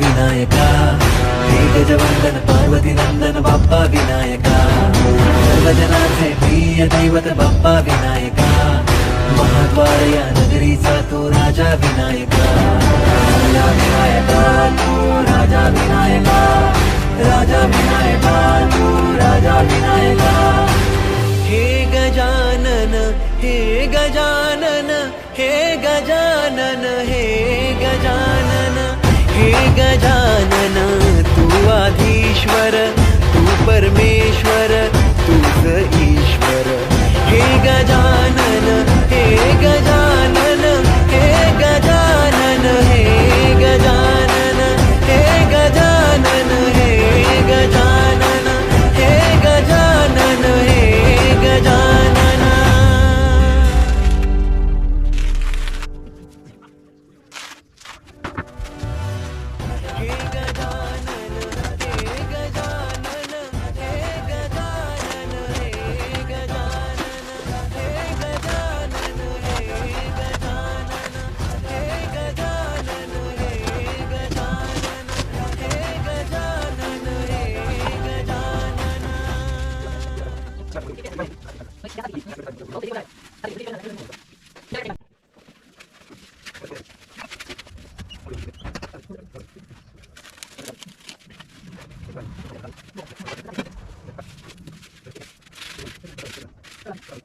विनायका वीगजवन्दन पार्वतीनन्दन बाप्पा विनायका सर्वजनार्थे प्रिय दैवत बाप्पा विनायका महाद्वारया नगरी सा तो राजा विनायका राजा विनायका राजा विनायका राजा विनायका राजा विनायका हे गजानन हे गजानन हे गजानन हे गजानना तू आधीश्वर।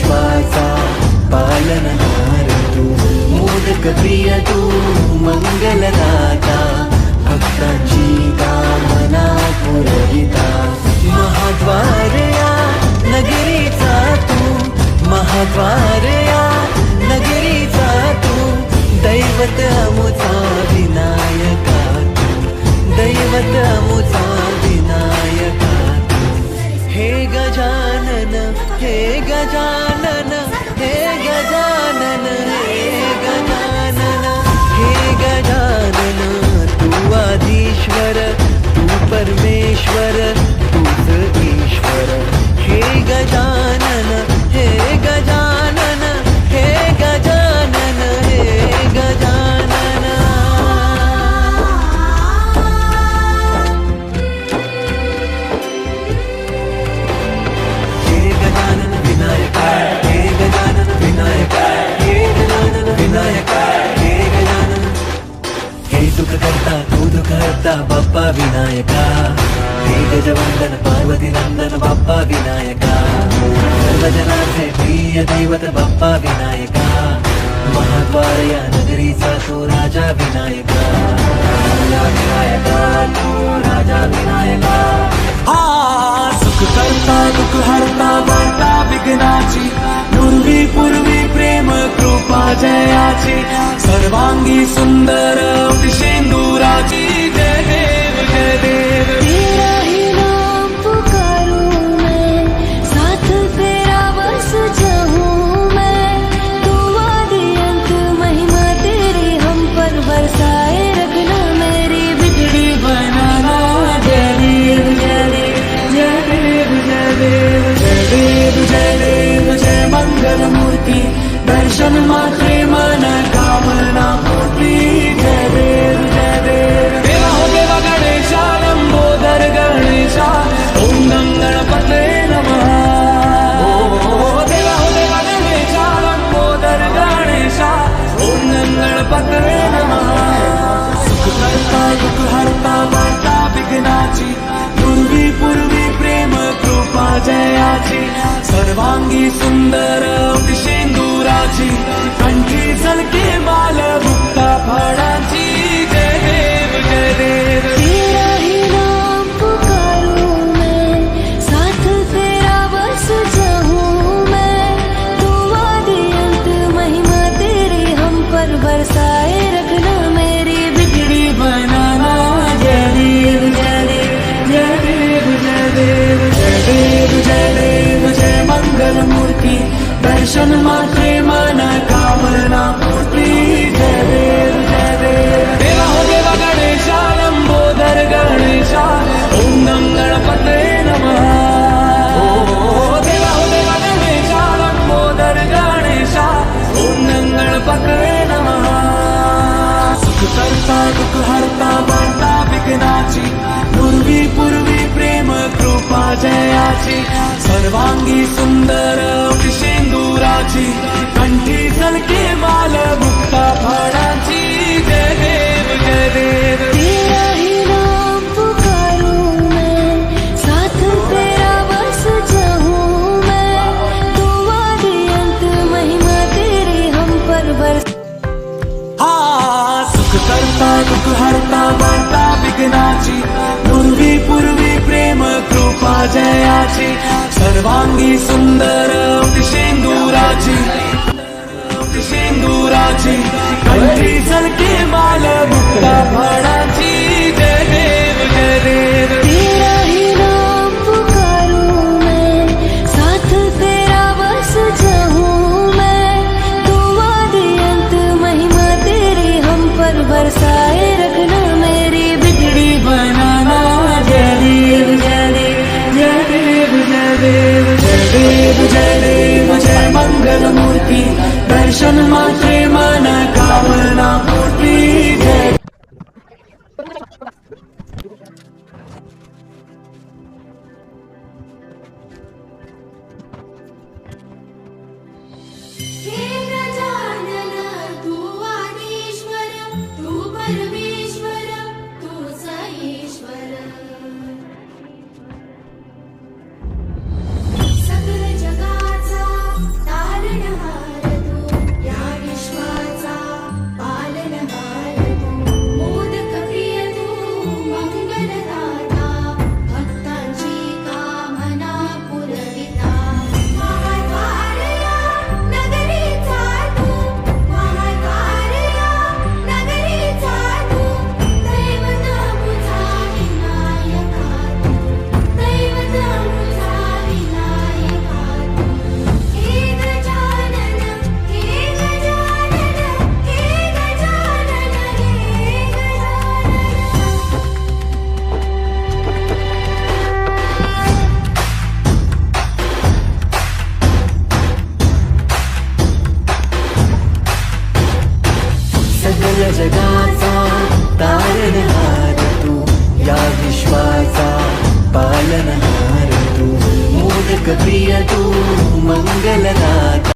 विश्वाचा पालनहार तू मोदक प्रिय तू मंगलदाता भक्तांची कामना पुरविता महाद्वारया नगरीचा तू महाद्वारया नगरीचा तू दैवत अमुचा विना करता तू करता बाप्पा विनायक गजवंदन पार्वती नंदन बाप्पा विनायक सर्वजनार्थे प्रिय दैवत बाप्पा विनायक महाद्वारया नगरी सा तु राजा विनायक दुख हरता विघ्नाची पूर्वी पूर्वी प्रेम कृपा जयाची सर्वांगी सुंदर 对，要记得。ஜன்மாற்றி மன காமனா போற்றி தேவா தேவா கணேசா நம்போதர் கணேசா ஓம் நம் जयाची सर्वांगी सुंदर शेंदुराची कंठी सलके माल मुक्ता फळाची जय देव जय देव। हम पर बरस हाँ, सुख करता दुख हरता बढ़ता विघ्नाची पूर्वी पूर्वी जयाची सर्वांगी सुंदर शेंदुराची शेंदुराची कंठी सरके माल मुक्ता फळाची. जय देव जय देव.